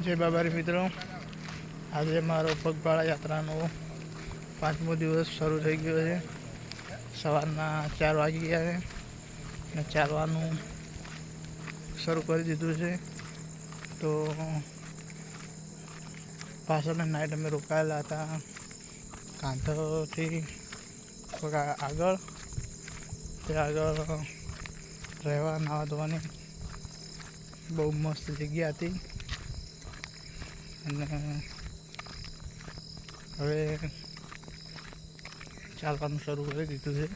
જય બાબારી મિત્રો. આજે મારો પગપાળા યાત્રાનો પાંચમો દિવસ શરૂ થઈ ગયો છે. સવારના ચાર વાગી ગયા છે અને ચાલવાનું શરૂ કરી દીધું છે. તો પાછળના નાઇટ અમે રોકાયેલા હતા કાંઠોથી થોડા આગળ. તે આગળ રહેવા નાવા ધોવાની બહુ મસ્ત જગ્યા હતી. અને હવે ચાલવાનું શરૂ કરી દીધું છે.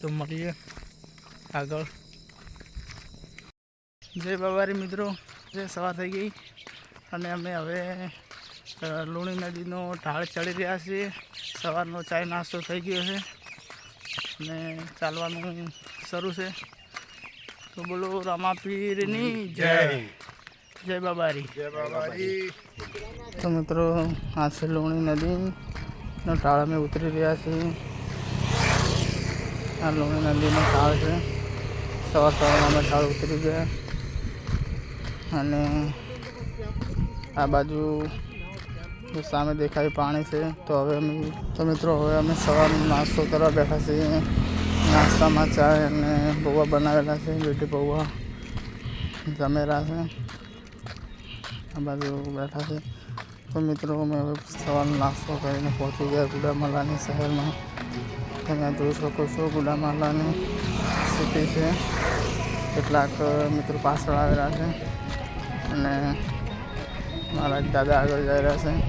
તો મળીએ આગળ. જય બાબારી મિત્રો. જે સવાર થઈ ગઈ અને અમે હવે લુણી નદીનો ઢાળ ચડી રહ્યા છીએ. સવારનો ચાય નાસ્તો થઈ ગયો છે અને ચાલવાનું શરૂ છે. તો બોલો, રમાપીરની જય. જય બાબારી જય બાબાજી તો મિત્રો આ છે લુણી નદીનો ઢાળ અમે ઉતરી રહ્યા છીએ આ લુણી નદીનો ઢાળ છે સવાર સવારમાં અમે ઢાળ ઉતરી ગયા અને આ બાજુ જે સામે દેખાય પાણી છે તો હવે અમે તો મિત્રો હવે અમે સવારનો નાસ્તો કરવા બેઠા છીએ નાસ્તામાં ચાય અને પૌવા બનાવેલા છે બેટી પૌવા જમેલા છે આ બાજુ બેઠા છે. તો મિત્રો, અમે હવે સવારનો નાસ્તો કરીને પહોંચી ગયા ગુડામાલાની શહેરમાં. તમે જોઈ શકો છો ગુડામાલાની સિટી છે. કેટલાક મિત્રો પાછળ આવેલા છે. અને મારા દાદા આગળ જઈ રહ્યા છે.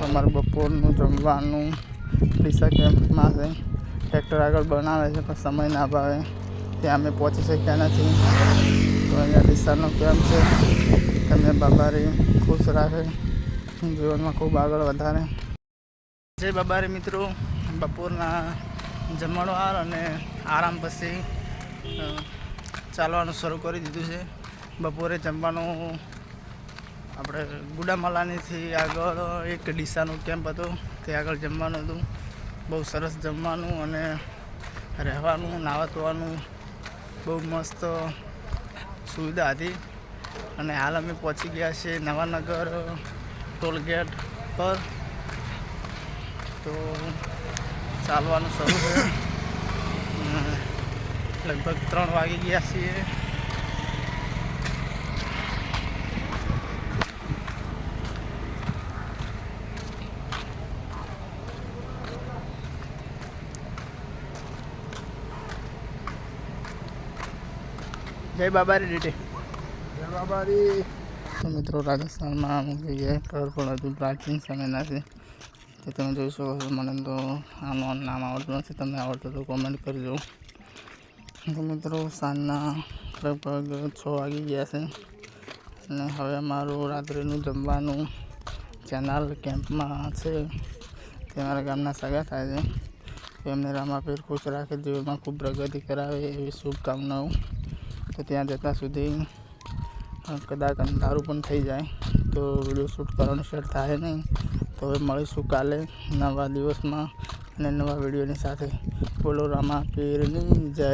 તમારું બપોરનું જમવાનું ડીસા કેમ્પમાં છે. ટ્રેક્ટર આગળ બનાવે છે, પણ સમય ના ભાવે. ત્યાં અમે પહોંચી શક્યા નથી. તો અહીંયા ડીસાનો કેમ્પ છે? તમે બાબારી ખુશ રાખે જીવનમાં ખૂબ આગળ વધારે. જય બાબારી મિત્રો. બપોરના જમણવાર અને આરામ પછી ચાલવાનું શરૂ કરી દીધું છે. બપોરે જમવાનું આપણે ગુડામાલાનીથી આગળ એક ડીસાનું કેમ્પ હતો. તે આગળ જમવાનું હતું. બહુ સરસ જમવાનું અને રહેવાનું નાવા ધોવાનું બહુ મસ્ત સુવિધા હતી. અને હાલ અમે પહોંચી ગયા છીએ નવાનગર ટોલ ગેટ પર. તો ચાલવાનું શરૂ થયું. લગભગ ત્રણ વાગી ગયા છીએ. જય બાબારી રેટે જય બાબારી. તો મિત્રો રાજસ્થાનમાં અમુક જગ્યાએ ઘર પણ હતું પ્રાચીન સમયના છે. તે તમે જોઈ શકો છો, મને તો આનું નામ આવડતું નથી. તમને આવડતું તો કોમેન્ટ કરજો તો મિત્રો સાંજના લગભગ છ વાગી ગયા છે. અને હવે મારું રાત્રિનું જમવાનું ચેનાલ કેમ્પમાં છે. તે મારા ગામના સગા થાય છે. એમને રામાપીર ખુશ રાખે, જીવનમાં ખૂબ પ્રગતિ કરાવે એવી શુભકામનાઓ. તો ત્યાં જતાં સુધી કદાચ અંધારું પણ થઈ જાય. તો વીડિયો શૂટ કરવાનું શેર થાય નહીં. તો હવે મળીશું કાલે નવા દિવસમાં અને નવા વિડીયોની સાથે. બોલો રામા પીરની જય.